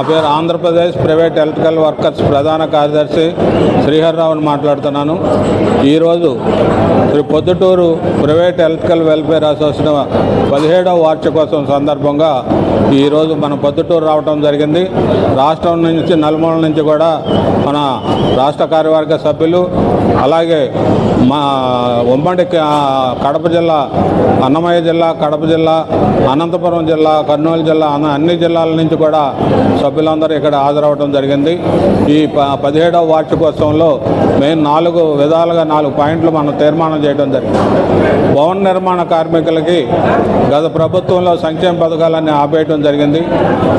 నా పేరు Andhra Pradesh private electrical workers ప్రధాన కార్యదర్శి శ్రీహర్రావుని మాట్లాడుతున్నాను. ఈరోజు Shri Proddatur private electrical welfare association పదిహేడవ వార్షికోత్సవం సందర్భంగా ఈరోజు మన పొద్దుటూరు రావడం జరిగింది. రాష్ట్రం నుంచి నలుమూల నుంచి కూడా మన రాష్ట్ర కార్యవర్గ సభ్యులు అలాగే మా ఉమ్మడి కడప జిల్లా అన్నమయ్య జిల్లా కడప జిల్లా అనంతపురం జిల్లా కర్నూలు జిల్లా అన్న- అన్ని జిల్లాల నుంచి కూడా సభ్యులందరూ ఇక్కడ హాజరవడం జరిగింది. ఈ ప పదిహేడవ వార్షికోత్సవంలో మేము నాలుగు విధాలుగా నాలుగు పాయింట్లు మనం తీర్మానం చేయడం జరిగింది. భవన నిర్మాణ కార్మికులకి గత ప్రభుత్వంలో సంక్షేమ పథకాలన్నీ ఆపేయడం జరిగింది.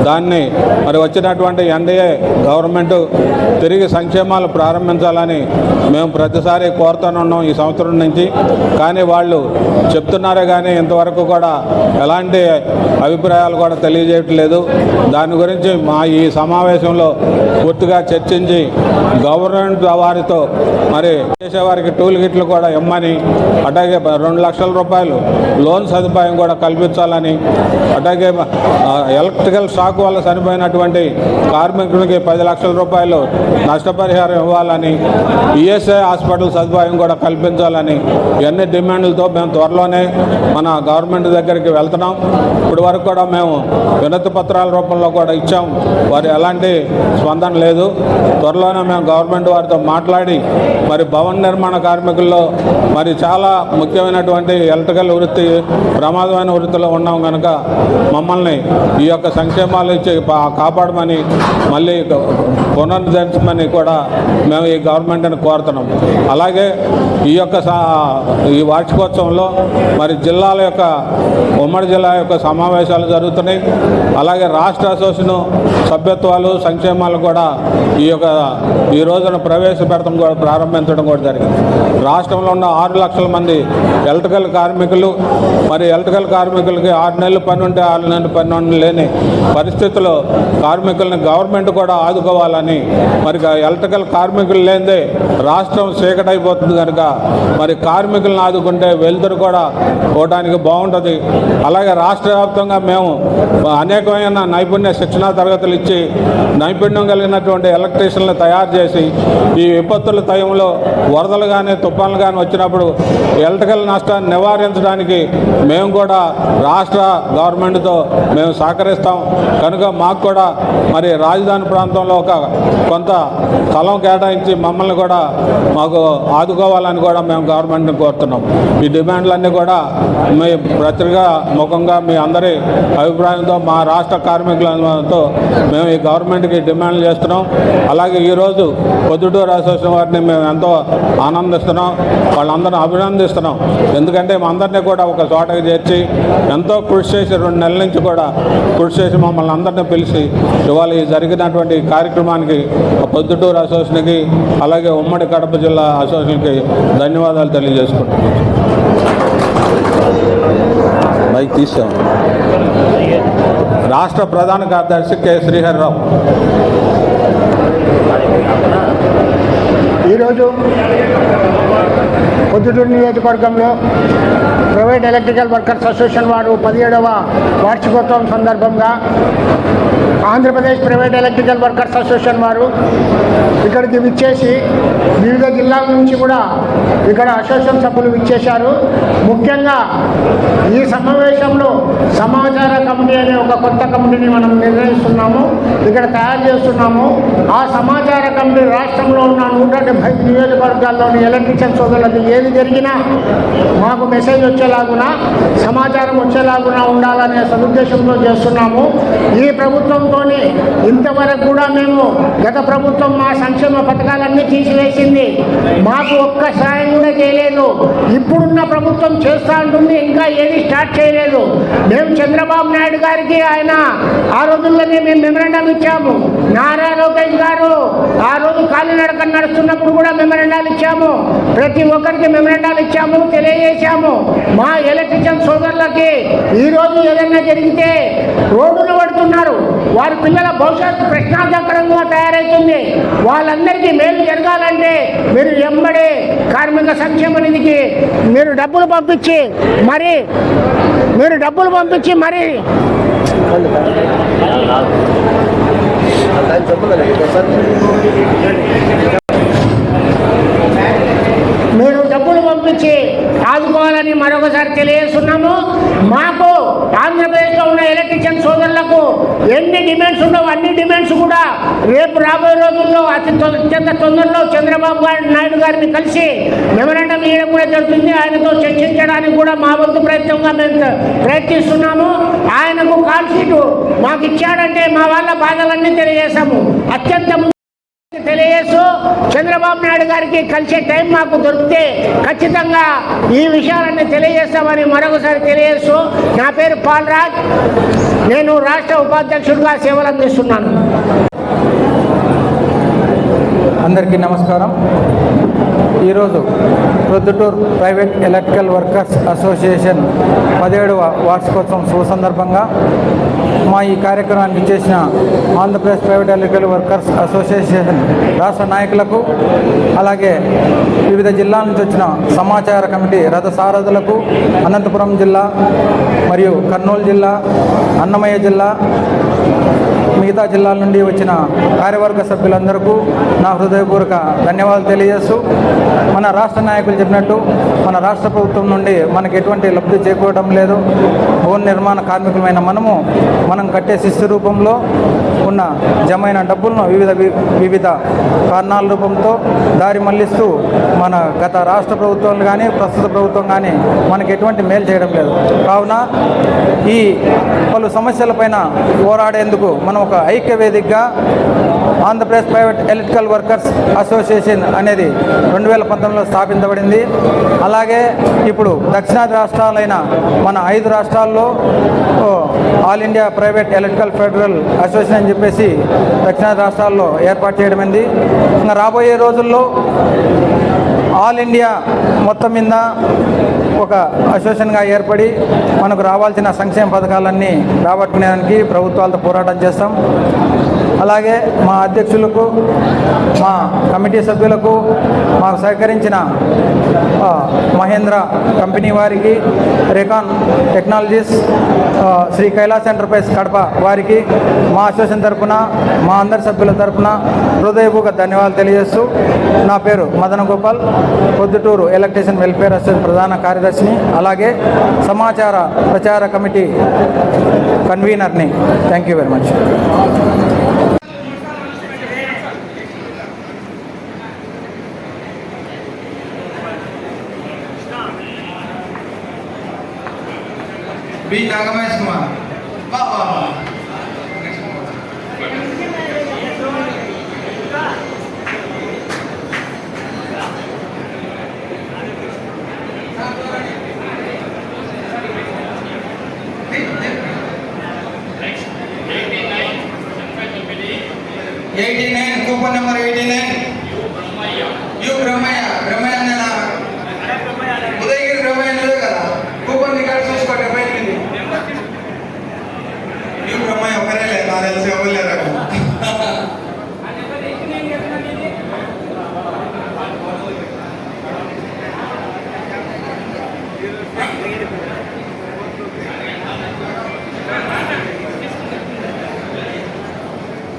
దాన్ని మరి వచ్చినటువంటి ఎన్డీఏ గవర్నమెంట్ తిరిగి సంక్షేమాలు ప్రారంభించాలని మేము ప్రతిసారి కోరుతానున్నాం ఈ సంవత్సరం నుంచి. కానీ వాళ్ళు చెప్తున్నారే కానీ ఇంతవరకు కూడా ఎలాంటి అభిప్రాయాలు కూడా తెలియజేయట్లేదు. దాని గురించి మా ఈ సమావేశంలో పూర్తిగా చర్చించి గవర్నమెంట్ వారితో మరి చేసేవారికి టూల్ కిట్లు కూడా ఇమ్మని అట్లాగే రెండు లక్షల రూపాయలు లోన్ సదుపాయం కూడా కల్పించాలని అట్లాగే ఎలక్ట్రికల్ షాక్ వల్ల చనిపోయినటువంటి కార్మికులకి పది లక్షల రూపాయలు నష్టపరిహారం ఇవ్వాలని ఈఎస్ఐ హాస్పిటల్ సదుపాయం కూడా కల్పించాలని ఇవన్నీ డిమాండ్లతో మేము త్వరలోనే మన గవర్నమెంట్ దగ్గరికి వెళ్తున్నాం. ఇప్పటి వరకు కూడా మేము వినతి పత్రాల రూపంలో కూడా ఇచ్చాం. వారు ఎలాంటి స్పందన లేదు. త్వరలోనే మేము గవర్నమెంట్ వారితో మాట్లాడి మరి భవన నిర్మాణ కార్మికుల్లో మరి చాలా ముఖ్యమైనటువంటి ఎలక్ట్రికల్ వృత్తి ప్రమాదమైన వృత్తిలో ఉన్నాం కనుక మమ్మల్ని ఈ యొక్క సంక్షేమాలు ఇచ్చి కాపాడమని మళ్ళీ పునరుద్ధరించమని కూడా మేము ఈ గవర్నమెంట్ని కోరుతున్నాం. అలాగే ఈ యొక్క సా- ఈ వార్షికోత్సవంలో మరి జిల్లాల యొక్క ఉమ్మడి జిల్లా యొక్క సమావేశాలు జరుగుతున్నాయి. అలాగే రాష్ట్ర అసోసియేషన్ సభ్యత్వాలు సంక్షేమాలు కూడా ఈ యొక్క ఈ రోజున ప్రవేశపెడతం కూడా ప్రారంభించడం కూడా జరిగింది. రాష్ట్రంలో ఉన్న ఆరు లక్షల మంది ఎలక్ట్రికల్ కార్మికులు మరి ఎలక్ట్రికల్ కార్మికులకి ఆరు నెలలు పని ఉంటే ఆరు నెలలు పని లేని పరిస్థితుల్లో కార్మికుల్ని గవర్నమెంట్ కూడా ఆదుకోవాలని మరి ఎలక్ట్రికల్ కార్మికులు లేనిదే రాష్ట్రం చీకటైపోతుంది కనుక మరి కార్మికులను ఆదుకుంటే వెలుతురు కూడా పోవడానికి బాగుంటుంది. అలాగే రాష్ట్ర వ్యాప్తంగా మేము అనేకమైన నైపుణ్య శిక్షణా తరగతులు ఇచ్చి నైపుణ్యం కలిగినటువంటి ఎలక్ట్రీషియన్లు తయారు చేసి ఈ విపత్తుల టైంలో వరదలు కానీ తుఫాన్లు కానీ వచ్చినప్పుడు ఎలక్ట్రికల్ నష్టాన్ని నివారించడానికి మేము కూడా రాష్ట్ర గవర్నమెంట్తో మేము సహకరిస్తాం. కనుక మాకు కూడా మరి రాజధాని ప్రాంతంలో ఒక కొంత స్థలం కేటాయించి మమ్మల్ని కూడా మాకు ఆదుకోవాలని కూడా మేము గవర్నమెంట్ని కోరుతున్నాం. ఈ డిమాండ్లన్నీ కూడా మీ ప్రతిగా ముఖంగా మీ అందరి అభిప్రాయంతో మా రాష్ట్ర కార్మికులతో మేము ఈ గవర్నమెంట్కి డిమాండ్లు చేస్తున్నాం. అలాగే ఈరోజు పొద్దుటూరు అసోసియేషన్ వారిని మేము ఎంతో ఆనందిస్తున్నాం. వాళ్ళందరూ అభినందిస్తున్నాం. ఎందుకంటే మా అందరినీ కూడా ఒక చోటకి చేర్చి ఎంతో కృషి చేసి రెండు నెలల నుంచి కూడా కృషి చేసి మమ్మల్ని అందరినీ పిలిచి ఇవాళ ఈ జరిగినటువంటి కార్యక్రమానికి పొద్దుటూరు అసోసియేషన్కి అలాగే ఉమ్మడి కడప జిల్లా అసోసియేషన్కి ధన్యవాదాలు తెలియజేసుకుంటున్నాం. మైక్ తీసాం. రాష్ట్ర ప్రధాన కార్యదర్శి కె. శ్రీహరిరావు. ఈరోజు పొద్దుటూరు నియోజకవర్గంలో ప్రైవేట్ ఎలక్ట్రికల్ వర్కర్స్ అసోసియేషన్ వారు పదిహేడవ వార్షికోత్సవం సందర్భంగా Andhra Pradesh private electrical workers association వారు ఇక్కడికి విచ్చేసి వివిధ జిల్లాల నుంచి కూడా ఇక్కడ అసోసియేషన్ సభ్యులు విచ్చేశారు. ముఖ్యంగా ఈ సమావేశంలో సమాచార కొత్త కమిటీని మనం నిర్ణయిస్తున్నాము ఇక్కడ తయారు చేస్తున్నాము. ఆ సమాచార కమిటీ రాష్ట్రంలో ఉన్న నూట డెబ్బై నియోజకవర్గాల్లోని ఎలక్ట్రిషియన్ సోదరులకు ఏది జరిగినా మాకు మెసేజ్ వచ్చేలాగున సమాచారం వచ్చేలాగున ఉండాలనే సదుద్దేశంతో చేస్తున్నాము. ఈ ప్రభుత్వంతో ఇంతవరకు కూడా మేము గత ప్రభుత్వం మా సంక్షేమ పథకాలన్నీ తీసివేసింది. మాకు ఒక్క సాయం కూడా చేయలేదు. ఇప్పుడున్న ప్రభుత్వం చేస్తా ఉంటుంది ఇంకా ఏది స్టార్ట్ చేయలేదు. మేము చంద్రబాబు నాయుడు గారికి ఆయన. ఆ రోజుల్లోనే మేము మెమరాండం ఇచ్చాము. నారా లోకేష్ గారు ఆ రోజు కాలినడక నడుస్తున్నప్పుడు కూడా మెమరాండాలు ఇచ్చాము. ప్రతి ఒక్కరికి మెమరాండాలు ఇచ్చాము తెలియజేశాము. మా ఎలక్ట్రిషియన్ సోదరులకి ఈరోజు ఏదైనా జరిగితే రోడ్డున పడుతున్నారు. వారి పిల్లల భవిష్యత్తు ప్రశ్నార్థకరంగా తయారవుతుంది వాళ్ళందరికీ మేలు జరగాలంటే మీరు ఎంబడి కార్మిక సంక్షేమ నిధికి మీరు డబ్బులు పంపించి మరి మీరు డబ్బులు పంపించి మరి మీరు డబ్బులు పంపించి ఆదుకోవాలని మరొకసారి తెలియజేస్తున్నాము. మాకు ఆంధ్రప్రదేశ్లో ఉన్న ఎలక్ట్రిషియన్ సోదరులకు ఎన్ని డిమాండ్స్ ఉండవు అన్ని డిమాండ్స్ కూడా రేపు రాబోయే రోజుల్లో అతి అత్యంత తొందరలో చంద్రబాబు నాయుడు గారిని కలిసి మెమరాండం ఇవ్వడం కూడా జరుగుతుంది. ఆయనతో చర్చించడానికి కూడా మా వంతు ప్రయత్నంగా మేము ప్రయత్నిస్తున్నాము. ఆయనకు కాల్ షీటు మాకు ఇచ్చాడంటే మా వాళ్ళ బాధలన్నీ తెలియజేశాము. అత్యంత తెలియజేస్తూ చంద్రబాబు నాయుడు గారికి కలిసే టైం మాకు దొరికితే ఖచ్చితంగా ఈ విషయాలన్నీ తెలియజేస్తామని మరొకసారి తెలియజేస్తూ నా పేరు పాల్రాజ్. నేను రాష్ట్ర ఉపాధ్యక్షుడిగా సేవలు అందిస్తున్నాను. అందరికీ నమస్కారం. ఈరోజు Proddatur private electrical workers association పదిహేడవ వార్షికోత్సవం శుభ సందర్భంగా మా ఈ కార్యక్రమానికి చేసిన Andhra Pradesh private electrical workers association రాష్ట్ర నాయకులకు అలాగే వివిధ జిల్లాల నుంచి వచ్చిన సమాచార కమిటీ రథ సారథులకు అనంతపురం జిల్లా మరియు కర్నూలు జిల్లా అన్నమయ్య జిల్లా మిగతా జిల్లాల నుండి వచ్చిన కార్యవర్గ సభ్యులందరికీ నా హృదయపూర్వక ధన్యవాదాలు తెలియజేస్తూ మన రాష్ట్ర నాయకులు చెప్పినట్టు మన రాష్ట్ర ప్రభుత్వం నుండి మనకి ఎటువంటి లబ్ధి చేకూరడం లేదు. భవన నిర్మాణ కార్మికులమైన మనము మనం కట్టే శిస్తు రూపంలో ఉన్న జమైన డబ్బులను వివిధ వి- వివిధ కారణాల రూపంతో దారి మళ్ళిస్తూ మన గత రాష్ట్ర ప్రభుత్వాలు కానీ ప్రస్తుత ప్రభుత్వం కానీ మనకి ఎటువంటి మేలు చేయడం లేదు. కావున ఈ పలు సమస్యలపైన పోరాడేందుకు మనం ఒక ఐక్య వేదికగా Andhra Pradesh private electrical workers association అనేది రెండు వేల పంతొమ్మిదిలో స్థాపించబడింది. అలాగే ఇప్పుడు దక్షిణాది రాష్ట్రాలైన మన ఐదు రాష్ట్రాల్లో all India private electrical federal association అని చెప్పేసి దక్షిణాది రాష్ట్రాల్లో ఏర్పాటు చేయడమైంది. ఇంకా రాబోయే రోజుల్లో ఆల్ ఇండియా మొత్తం మీద ఒక అసోసియేషన్గా ఏర్పడి మనకు రావాల్సిన సంక్షేమ పథకాలన్నీ రాబట్టుకునేదానికి ప్రభుత్వాలతో పోరాటం చేస్తాం. అలాగే మా అధ్యక్షులకు మా కమిటీ సభ్యులకు మాకు సహకరించిన మహేంద్ర కంపెనీ వారికి Recon technologies Shri Kailash enterprise Kadapa వారికి మా అసోసియేషన్ తరఫున మా అందరి సభ్యుల తరపున హృదయపూర్వక ధన్యవాదాలు తెలియజేస్తూ నా పేరు Madana Gopal Proddatur electrician welfare association ప్రధాన కార్యదర్శిని అలాగే సమాచార ప్రచార committee కన్వీనర్ని. Thank you very much B Nagamahesh Kumar.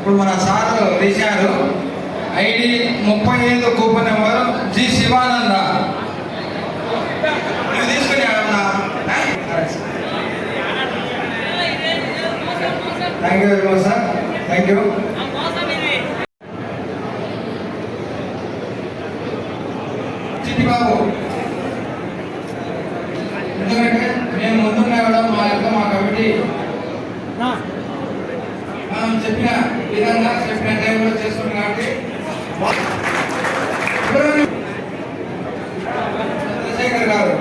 ఇప్పుడు మన సార్ తీశారు ఐడి ముప్పై ఐదు కూపన్ నెంబర్ జి శివానంద. నువ్వు తీసుకుని thank you very much sir thank you Chitti Babu ఎందుకంటే మేము ముందున్న మా యొక్క మా కమిటీ. మనం చెప్పిన విధంగా చెప్పిన టైంలో చేస్తున్నాం కాబట్టి. చంద్రశేఖర్ గారు.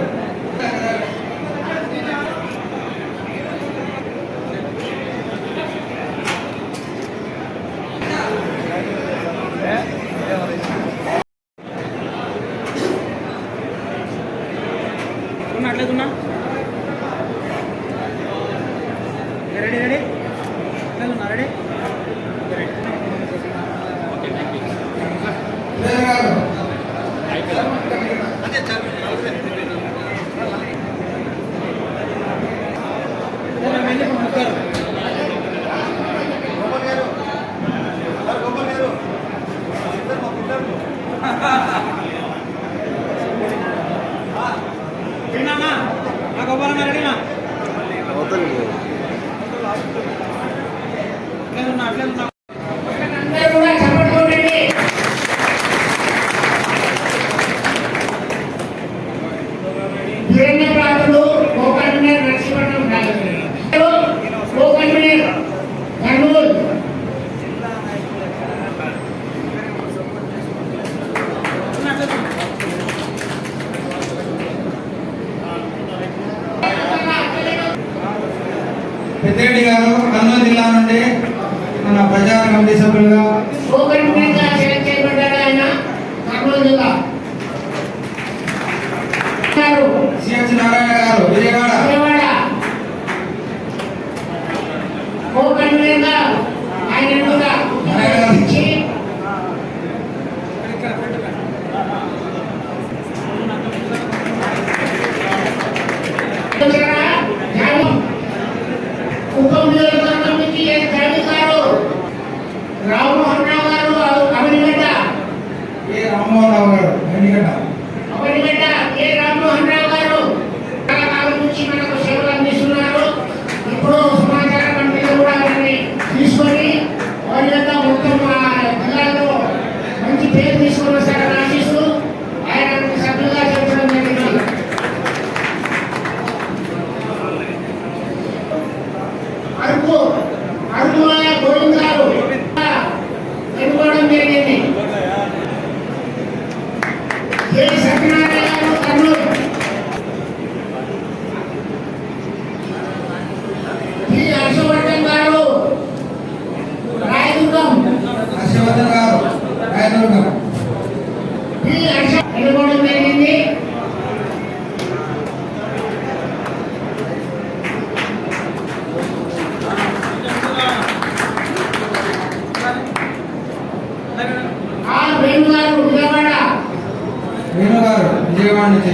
అర్థం లేదు. పెద్దిరెడ్డి గారు కర్నూలు జిల్లా నుండి మన ప్రజా కమిటీ సభ్యులుగా દેવાનું છે.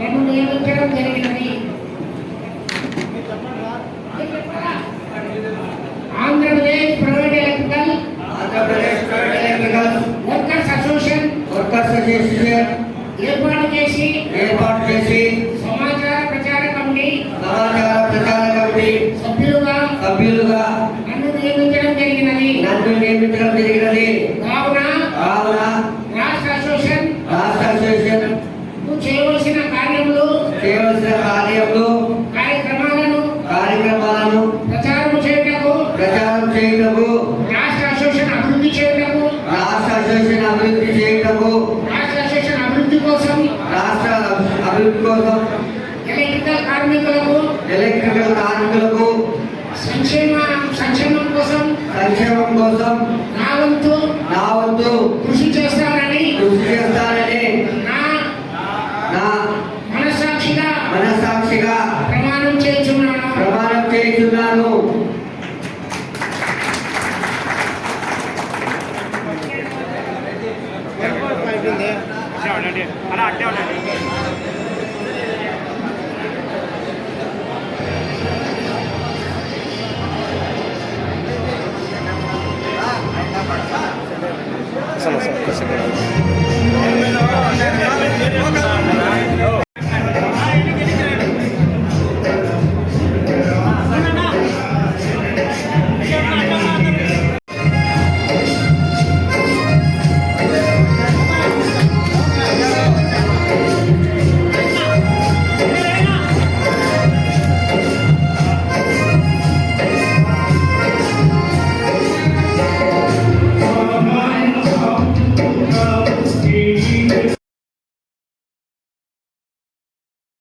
నన్ను నియమించడం జరిగినది.